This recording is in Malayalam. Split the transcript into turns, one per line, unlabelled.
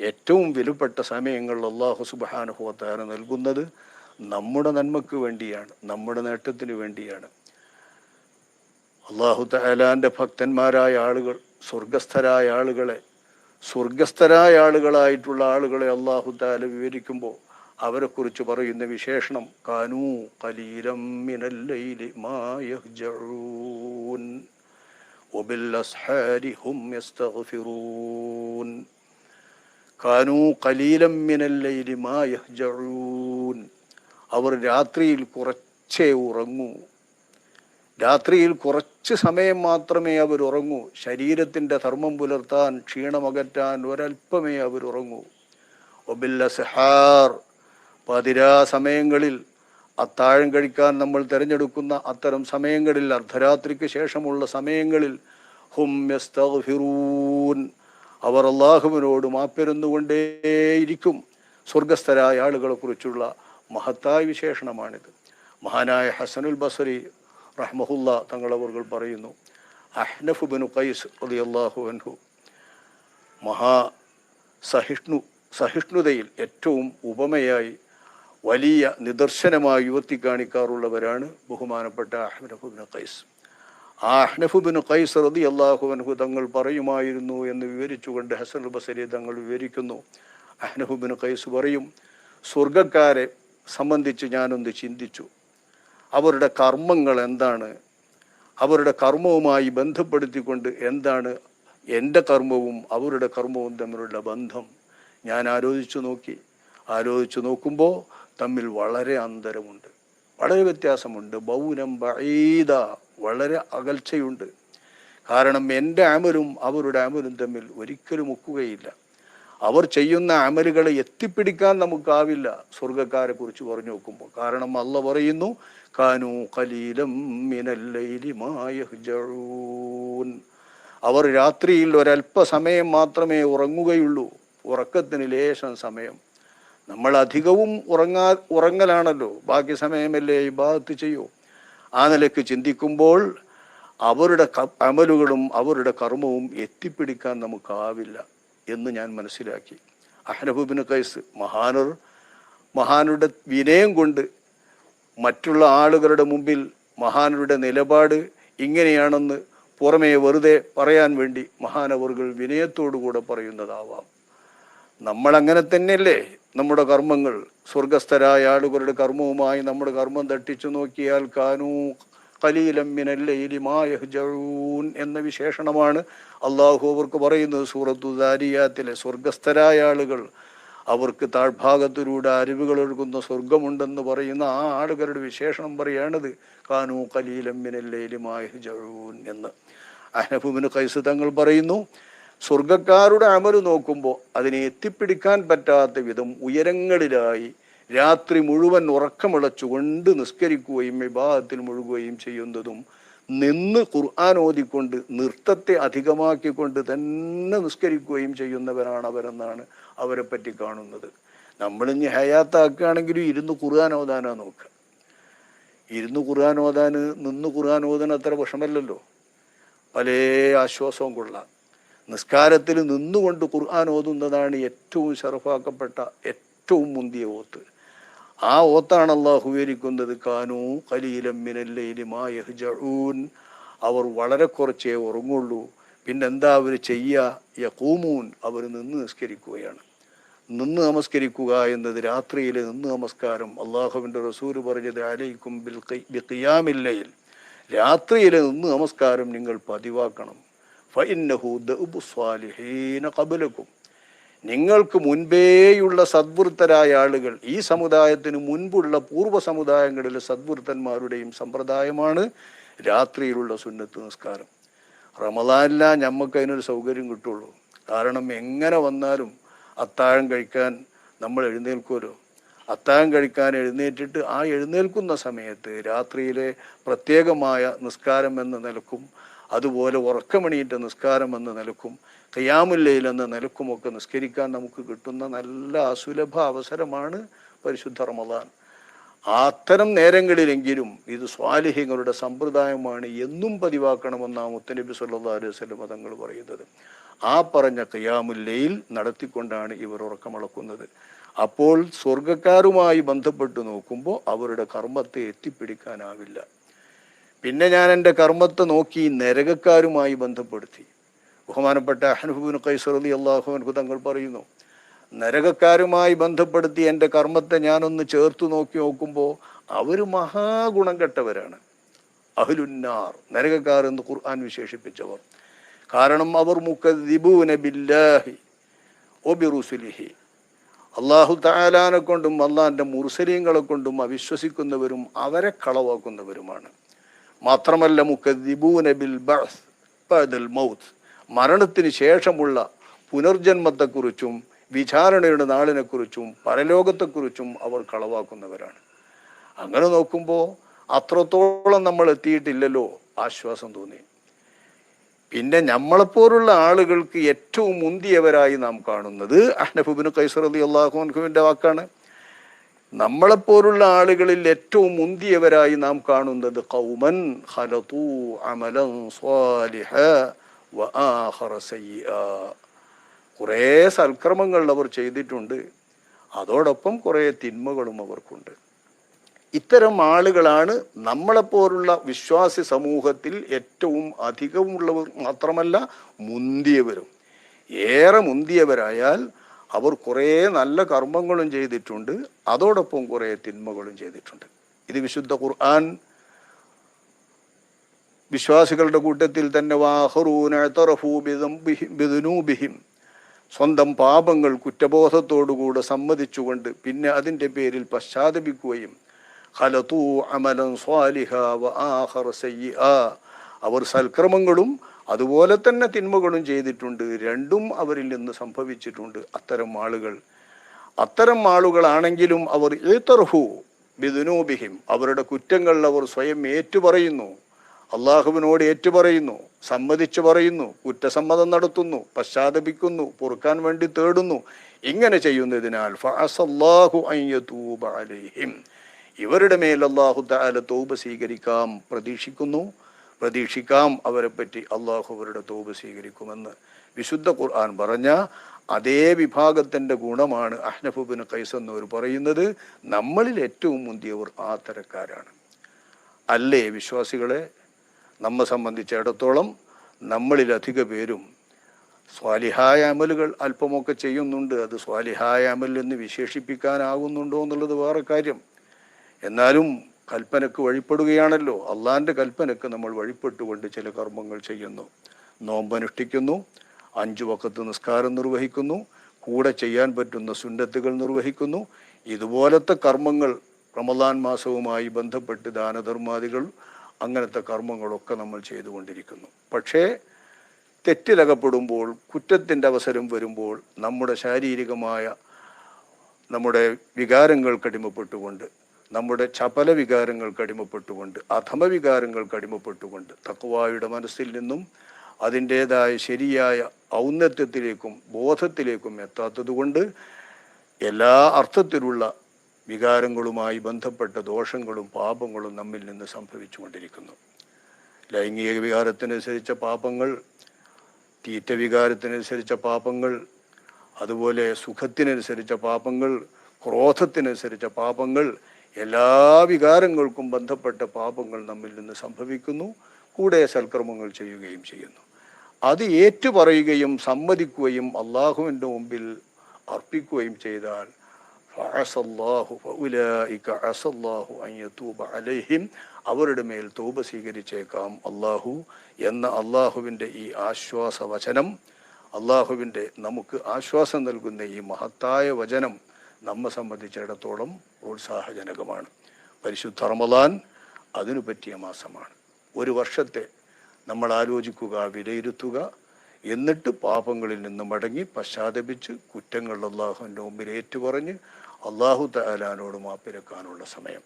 ഏറ്റവും വിലപ്പെട്ട സമയങ്ങളിൽ അള്ളാഹു സുബാനുഹോത്താര നൽകുന്നത് നമ്മുടെ നന്മക്ക് വേണ്ടിയാണ് നമ്മുടെ നേട്ടത്തിന് വേണ്ടിയാണ്. അള്ളാഹു തലാന്റെ ഭക്തന്മാരായ ആളുകൾ സ്വർഗസ്ഥരായ ആളുകളെ സ്വർഗസ്ഥരായ ആളുകളായിട്ടുള്ള ആളുകളെ അള്ളാഹു താല വിവരിക്കുമ്പോൾ അവരെക്കുറിച്ച് പറയുന്ന വിശേഷണം കാനൂ കലീലം മിനല്ലൈലി മാ യഹ്ജഊൻ വബില്ലസ്ഹാരി ഹും യസ്തഗ്ഫിറൂൻ. കാനൂ കലീലം മാ അവർ രാത്രിയിൽ കുറച്ചേ ഉറങ്ങൂ. രാത്രിയിൽ കുറച്ച് സമയം മാത്രമേ അവർ ഉറങ്ങൂ. ശരീരത്തിന്റെ ധർമ്മം പുലർത്താൻ ക്ഷീണമകറ്റാൻ ഒരല്പമേ അവർ ഉറങ്ങൂ. ഒബില്ല സഹാർ. പതിരാ സമയങ്ങളിൽ അത്താഴം കഴിക്കാൻ നമ്മൾ തിരഞ്ഞെടുക്കുന്ന അത്തരം സമയങ്ങളിൽ അർദ്ധരാത്രിക്ക് ശേഷമുള്ള സമയങ്ങളിൽ ഹും അവർ അള്ളാഹുവിനോട് മാപ്പിരുന്നുകൊണ്ടേയിരിക്കും സ്വർഗസ്ഥരായ ആളുകളെക്കുറിച്ചുള്ള മഹത്തായ വിശേഷണമാണിത്. മഹാനായ ഹസനുൽ ബസരി റഹ്മഹുല്ല തങ്ങളവർകൾ പറയുന്നു അഹ്നഫ് ബിനു കൈസ് അലി അള്ളാഹു അൻഹു മഹാ സഹിഷ്ണു സഹിഷ്ണുതയിൽ ഏറ്റവും ഉപമയായി വലിയ നിദർശനമായി ഉയർത്തി കാണിക്കാറുള്ളവരാണ് ബഹുമാനപ്പെട്ട അഹ്നഫ് ബിനു കൈസ് ആ കൈസർ ഖൈസ് റതി അള്ളാഹു അൻഹു തങ്ങൾ പറയുമായിരുന്നു എന്ന് വിവരിച്ചുകൊണ്ട് ഹസൻ ബസരി തങ്ങൾ വിവരിക്കുന്നു. അഹ്നഫുബിന് ഖൈസ് പറയും സ്വർഗക്കാരെ സംബന്ധിച്ച് ഞാനൊന്ന് ചിന്തിച്ചു. അവരുടെ കർമ്മങ്ങൾ എന്താണ്? അവരുടെ കർമ്മവുമായി ബന്ധപ്പെടുത്തിക്കൊണ്ട് എന്താണ് എന്റെ കർമ്മവും അവരുടെ കർമ്മവും തമ്മിലുള്ള ബന്ധം? ഞാൻ ആലോചിച്ചു നോക്കി. ആലോചിച്ചു നോക്കുമ്പോൾ തമ്മിൽ വളരെ അന്തരമുണ്ട്. വളരെ വ്യത്യാസമുണ്ട്. ബൗനം ബഈദ. വളരെ അകൽച്ചയുണ്ട്. കാരണം എന്റെ അമലും അവരുടെ അമലും തമ്മിൽ ഒരിക്കലും ഒക്കുകയില്ല അവർ ചെയ്യുന്ന അമലുകളെ എത്തിപ്പിടിക്കാൻ നമുക്കാവില്ല. സ്വർഗക്കാരെ കുറിച്ച് പറഞ്ഞു നോക്കുമ്പോൾ. കാരണം അല്ല പറയുന്നു കാനു കലീലം അവർ രാത്രിയിൽ ഒരല്പസമയം മാത്രമേ ഉറങ്ങുകയുള്ളൂ. ഉറക്കത്തിന് ലേശം സമയം. നമ്മൾ അധികവും ഉറങ്ങാ ഉറങ്ങലാണല്ലോ. ബാക്കി സമയമല്ലേ ഇബാദത്ത് ചെയ്യൂ. ആ നിലയ്ക്ക് ചിന്തിക്കുമ്പോൾ അവരുടെ അമലുകളും അവരുടെ കർമ്മവും എത്തിപ്പിടിക്കാൻ നമുക്കാവില്ല എന്ന് ഞാൻ മനസ്സിലാക്കി. അഹ്നബുബിന് കൈസ് മഹാനർ മഹാനുടെ വിനയം കൊണ്ട് മറ്റുള്ള ആളുകളുടെ മുമ്പിൽ മഹാനുടെ നിലപാട് ഇങ്ങനെയാണെന്ന് പുറമേ വെറുതെ പറയാൻ വേണ്ടി മഹാനവറുകൾ വിനയത്തോടു കൂടെ പറയുന്നതാവാം. നമ്മൾ അങ്ങനെ തന്നെയല്ലേ നമ്മുടെ കർമ്മങ്ങൾ. സ്വർഗസ്ഥരായ ആളുകളുടെ കർമ്മവുമായി നമ്മുടെ കർമ്മം തട്ടിച്ചു നോക്കിയാൽ കാനൂ കലീലമ്മിനല്ലൂൻ എന്ന വിശേഷണമാണ് അള്ളാഹു അവർക്ക് പറയുന്നത് സൂറത്തു ദാരിയാത്തിലെ സ്വർഗസ്ഥരായ ആളുകൾ. അവർക്ക് താഴ്ഭാഗത്തിലൂടെ അരുവികൾ ഒഴുകുന്ന സ്വർഗമുണ്ടെന്ന് പറയുന്ന ആ ആളുകളുടെ വിശേഷണം പറയുകയാണത് കാനൂ കലീലമ്മിനല്ലേലുമായഹുജൂൻ എന്ന്. അഹനഫുബിന് കൈസ് തങ്ങൾ പറയുന്നു സ്വർഗക്കാരുടെ അമൽ നോക്കുമ്പോൾ അതിനെ എത്തിപ്പിടിക്കാൻ പറ്റാത്ത വിധം ഉയരങ്ങളിലായി രാത്രി മുഴുവൻ ഉറക്കമിളച്ചുകൊണ്ട് നിസ്കരിക്കുകയും വിഭാഗത്തിൽ മുഴുകുകയും ചെയ്യുന്നതും നിന്ന് ഖുർആൻ ഓതിക്കൊണ്ട് നൃത്തത്തെ അധികമാക്കിക്കൊണ്ട് തന്നെ നിസ്കരിക്കുകയും ചെയ്യുന്നവരാണ് അവരെന്നാണ് അവരെ പറ്റി കാണുന്നത്. നമ്മളിഞ്ഞ് ഹയാത്താക്കുകയാണെങ്കിലും ഇരുന്ന് ഖുർആൻ ഓതാനാ നോക്കുക ഇരുന്ന് ഖുർആൻ ഓതാന് നിന്ന് ഖുർആൻ ഓതാൻ അത്ര വിഷമല്ലല്ലോ. പല ആശ്വാസവും കൊള്ളാം. നിസ്കാരത്തിൽ നിന്നുകൊണ്ട് ഖുർആൻ ഓതുന്നതാണ് ഏറ്റവും ഷറഫാക്കപ്പെട്ട ഏറ്റവും മുന്തിയ ഓത്ത്. ആ ഓത്താണ് അള്ളാഹു വിവരിക്കുന്നത് കാനൂ കലീലമ്മിനല്ലയിൽ മായഹ്ജഊൻ അവർ വളരെ കുറച്ചേ ഉറങ്ങുള്ളൂ. പിന്നെന്താ അവർ ചെയ്യുക യക്കൂമൂൻ അവർ നിന്ന് നിസ്കരിക്കുകയാണ്. നിന്ന് നമസ്കരിക്കുക എന്നത് രാത്രിയിലെ നിന്ന് നമസ്കാരം. അള്ളാഹുവിന്റെ റസൂര് പറഞ്ഞത് ആലയിക്കും ബിൽ രാത്രിയിലെ നിന്ന് നമസ്കാരം നിങ്ങൾ പതിവാക്കണം. ഖബലക്കും നിങ്ങൾക്ക് മുൻപേയുള്ള സദ്വൃത്തരായ ആളുകൾ ഈ സമുദായത്തിന് മുൻപുള്ള പൂർവ സമുദായങ്ങളിലെ സദ്വൃത്തന്മാരുടെയും സമ്പ്രദായമാണ് രാത്രിയിലുള്ള സുന്നത്ത് നിസ്കാരം. റമദാനില്ല ഞമ്മക്ക് അതിനൊരു സൗകര്യം കിട്ടുള്ളൂ. കാരണം എങ്ങനെ വന്നാലും അത്താഴം കഴിക്കാൻ നമ്മൾ എഴുന്നേൽക്കുമല്ലോ അത്താഴം കഴിക്കാൻ എഴുന്നേറ്റിട്ട് ആ എഴുന്നേൽക്കുന്ന സമയത്ത് രാത്രിയിലെ പ്രത്യേകമായ നിസ്കാരം എന്ന നിലക്കും അതുപോലെ ഉറക്കമണിയിട്ട് നിസ്കാരം എന്ന നിലക്കും കയ്യാമുല്ലയിൽ എന്ന നിലക്കുമൊക്കെ നിസ്കരിക്കാൻ നമുക്ക് കിട്ടുന്ന നല്ല അസുലഭ അവസരമാണ് പരിശുദ്ധ റമദാൻ. അത്തരം നേരങ്ങളിലെങ്കിലും ഇത് സ്വാലിഹ്യങ്ങളുടെ സമ്പ്രദായമാണ് എന്നും പതിവാക്കണമെന്നാണ് മുത്തനബി സല്ലാ അലൈഹി വസല്ലം തങ്ങൾ പറയുന്നത്. ആ പറഞ്ഞ കയ്യാമുല്ലയിൽ നടത്തിക്കൊണ്ടാണ് ഇവർ ഉറക്കമളക്കുന്നത്. അപ്പോൾ സ്വർഗക്കാരുമായി ബന്ധപ്പെട്ട് നോക്കുമ്പോൾ അവരുടെ കർമ്മത്തെ എത്തിപ്പിടിക്കാനാവില്ല. പിന്നെ ഞാൻ എന്റെ കർമ്മത്തെ നോക്കി നരകക്കാരുമായി ബന്ധപ്പെടുത്തി. ബഹുമാനപ്പെട്ട അഹ്നഫുബിൻ കൈസറലി അള്ളാഹുവിൻഹു തങ്ങൾ പറയുന്നു നരകക്കാരുമായി ബന്ധപ്പെടുത്തി എന്റെ കർമ്മത്തെ ഞാനൊന്ന് ചേർത്ത് നോക്കി നോക്കുമ്പോൾ അവർ മഹാഗുണം കെട്ടവരാണ്. അഹ്ലുന്നാർ നരകക്കാർ എന്ന് ഖുർആൻ വിശേഷിപ്പിച്ചവർ. കാരണം അവർ മുക്കദ്ദിബൂന ബില്ലാഹി ഒബിറുസുലിഹി ബിറുസുലിഹി അള്ളാഹു താലാനെ കൊണ്ടും അള്ളാഹിന്റെ മുർസലീങ്ങളെ കൊണ്ടും അവിശ്വസിക്കുന്നവരും അവരെ കളവാക്കുന്നവരുമാണ്. മാത്രമല്ല മുക്കദ്ദിബൂന ബിൽ ബഅസ് മൗത്ത്. മരണത്തിന് ശേഷമുള്ള പുനർജന്മത്തെക്കുറിച്ചും വിചാരണയുടെ നാളിനെക്കുറിച്ചും പരലോകത്തെക്കുറിച്ചും അവർ കളവാക്കുന്നവരാണ്. അങ്ങനെ നോക്കുമ്പോൾ അത്രത്തോളം നമ്മൾ എത്തിയിട്ടില്ലല്ലോ ആശ്വാസം തോന്നി. പിന്നെ നമ്മളെപ്പോലുള്ള ആളുകൾക്ക് ഏറ്റവും മുന്തിയവരായി നാം കാണുന്നത് അഹ്നഫുബിന് കൈസർ അലി അള്ളാഹുൻഖുവിന്റെ വാക്കാണ്. നമ്മളെപ്പോലുള്ള ആളുകളിൽ ഏറ്റവും മുന്തിയവരായി നാം കാണുന്നത് കൗമൻ ഹലതു അമലൻ സ്വാലിഹ കുറേ സൽക്രമങ്ങൾ അവർ ചെയ്തിട്ടുണ്ട്. അതോടൊപ്പം കുറേ തിന്മകളും അവർക്കുണ്ട്. ഇത്തരം ആളുകളാണ് നമ്മളെപ്പോലുള്ള വിശ്വാസി സമൂഹത്തിൽ ഏറ്റവും അധികമുള്ളവർ മാത്രമല്ല മുന്തിയവരും. ഏറെ മുന്തിയവരായാൽ അവർ കുറേ നല്ല കർമ്മങ്ങളും ചെയ്തിട്ടുണ്ട്. അതോടൊപ്പം കുറേ തിന്മകളും ചെയ്തിട്ടുണ്ട്. ഇത് വിശുദ്ധ ഖുർആൻ വിശ്വാസികളുടെ കൂട്ടത്തിൽ തന്നെ വാഹറൂനൂബിഹിം സ്വന്തം പാപങ്ങൾ കുറ്റബോധത്തോടുകൂടെ സമ്മതിച്ചുകൊണ്ട് പിന്നെ അതിന്റെ പേരിൽ പശ്ചാത്തപിക്കുകയും ഹലതൂ അമലൻ സ്വാലിഹ വ അവർ സൽക്രമങ്ങളും അതുപോലെ തന്നെ തിന്മകളും ചെയ്തിട്ടുണ്ട്. രണ്ടും അവരിൽ നിന്ന് സംഭവിച്ചിട്ടുണ്ട് അത്തരം ആളുകൾ. അത്തരം ആളുകളാണെങ്കിലും അവർ ഏത്തർഹു ബിദുനൂബിഹിം. അവരുടെ കുറ്റങ്ങൾ അവർ സ്വയം ഏറ്റുപറയുന്നു. അള്ളാഹുവിനോട് ഏറ്റുപറയുന്നു. സമ്മതിച്ചു പറയുന്നു. കുറ്റസമ്മതം നടത്തുന്നു. പശ്ചാത്തപിക്കുന്നു. പൊറുക്കാൻ വേണ്ടി തേടുന്നു. ഇങ്ങനെ ചെയ്യുന്നതിനാൽ അലൈഹിം. ഇവരുടെ മേൽ അള്ളാഹു താല തൗബ സ്വീകരിക്കാം. പ്രതീക്ഷിക്കുന്നു. പ്രതീക്ഷിക്കാം അവരെ പറ്റി അള്ളാഹു അവരുടെ തോപ് സ്വീകരിക്കുമെന്ന്. വിശുദ്ധ ഖുർആൻ പറഞ്ഞ അതേ വിഭാഗത്തിന്റെ ഗുണമാണ് അഹ്നഫുബിന് കൈസ് എന്നവർ പറയുന്നത്. നമ്മളിൽ ഏറ്റവും മുന്തിയവർ ആ തരക്കാരാണ്. അല്ലേ വിശ്വാസികളെ? നമ്മെ സംബന്ധിച്ചിടത്തോളം നമ്മളിൽ അധിക പേരും സ്വാലിഹായ അമലുകൾ അല്പമൊക്കെ ചെയ്യുന്നുണ്ട്. അത് സ്വാലിഹായ അമൽ എന്ന് വിശേഷിപ്പിക്കാനാകുന്നുണ്ടോ എന്നുള്ളത് വേറെ കാര്യം. എന്നാലും കൽപ്പനക്ക് വഴിപ്പെടുകയാണല്ലോ. അള്ളാന്റെ കൽപ്പനക്ക് നമ്മൾ വഴിപ്പെട്ടുകൊണ്ട് ചില കർമ്മങ്ങൾ ചെയ്യുന്നു. നോമ്പനുഷ്ഠിക്കുന്നു അഞ്ചു വക്കത്ത് നിസ്കാരം നിർവഹിക്കുന്നു കൂടെ ചെയ്യാൻ പറ്റുന്ന സുന്നത്തുകൾ നിർവഹിക്കുന്നു. ഇതുപോലത്തെ കർമ്മങ്ങൾ റമദാൻ മാസവുമായി ബന്ധപ്പെട്ട് ദാനധർമാദികൾ അങ്ങനത്തെ കർമ്മങ്ങളൊക്കെ നമ്മൾ ചെയ്തുകൊണ്ടിരിക്കുന്നു. പക്ഷേ തെറ്റിലകപ്പെടുമ്പോൾ കുറ്റത്തിന്റെ അവസരം വരുമ്പോൾ നമ്മുടെ ശാരീരികമായ നമ്മുടെ വികാരങ്ങൾ അടിമപ്പെട്ടുകൊണ്ട് നമ്മുടെ ചപല വികാരങ്ങൾക്ക് അടിമപ്പെട്ടുകൊണ്ട് അധമ വികാരങ്ങൾക്ക് അടിമപ്പെട്ടുകൊണ്ട് തക്കുവായുടെ മനസ്സിൽ നിന്നും അതിന്റേതായ ശരിയായ ഔന്നത്യത്തിലേക്കും ബോധത്തിലേക്കും എത്താത്തതുകൊണ്ട് എല്ലാ അർത്ഥത്തിലുള്ള വികാരങ്ങളുമായി ബന്ധപ്പെട്ട ദോഷങ്ങളും പാപങ്ങളും നമ്മിൽ നിന്ന് സംഭവിച്ചുകൊണ്ടിരിക്കുന്നു. ലൈംഗിക വികാരത്തിനനുസരിച്ച പാപങ്ങൾ തീറ്റ വികാരത്തിനനുസരിച്ച പാപങ്ങൾ അതുപോലെ സുഖത്തിനനുസരിച്ച പാപങ്ങൾ ക്രോധത്തിനനുസരിച്ച പാപങ്ങൾ എല്ലാ വികാരങ്ങൾക്കും ബന്ധപ്പെട്ട പാപങ്ങൾ നമ്മിൽ നിന്ന് സംഭവിക്കുന്നു കൂടെ സൽക്കർമ്മങ്ങൾ ചെയ്യുകയും ചെയ്യുന്നു. അത് ഏറ്റുപറയുകയും സമ്മതിക്കുകയും അള്ളാഹുവിന്റെ മുമ്പിൽ അർപ്പിക്കുകയും ചെയ്താൽ അലൈഹിം അവരുടെ മേൽ തൗബ സ്വീകരിച്ചേക്കാം. അള്ളാഹു എന്ന അള്ളാഹുവിന്റെ ഈ ആശ്വാസ വചനം അള്ളാഹുവിന്റെ നമുക്ക് ആശ്വാസം നൽകുന്ന ഈ മഹത്തായ വചനം നമ്മെ സംബന്ധിച്ചിടത്തോളം പ്രോത്സാഹജനകമാണ് പരിശുദ്ധ റമദാൻ അതിനു പറ്റിയ മാസമാണ്. ഒരു വർഷത്തെ നമ്മൾ ആലോചിക്കുക വിലയിരുത്തുക എന്നിട്ട് പാപങ്ങളിൽ നിന്ന് മടങ്ങി പശ്ചാത്തപിച്ച് കുറ്റങ്ങൾ അള്ളാഹുവിന്റെ മുമ്പിൽ ഏറ്റുപറഞ്ഞ് അള്ളാഹു തലാനോട് മാപ്പിരക്കാനുള്ള സമയം.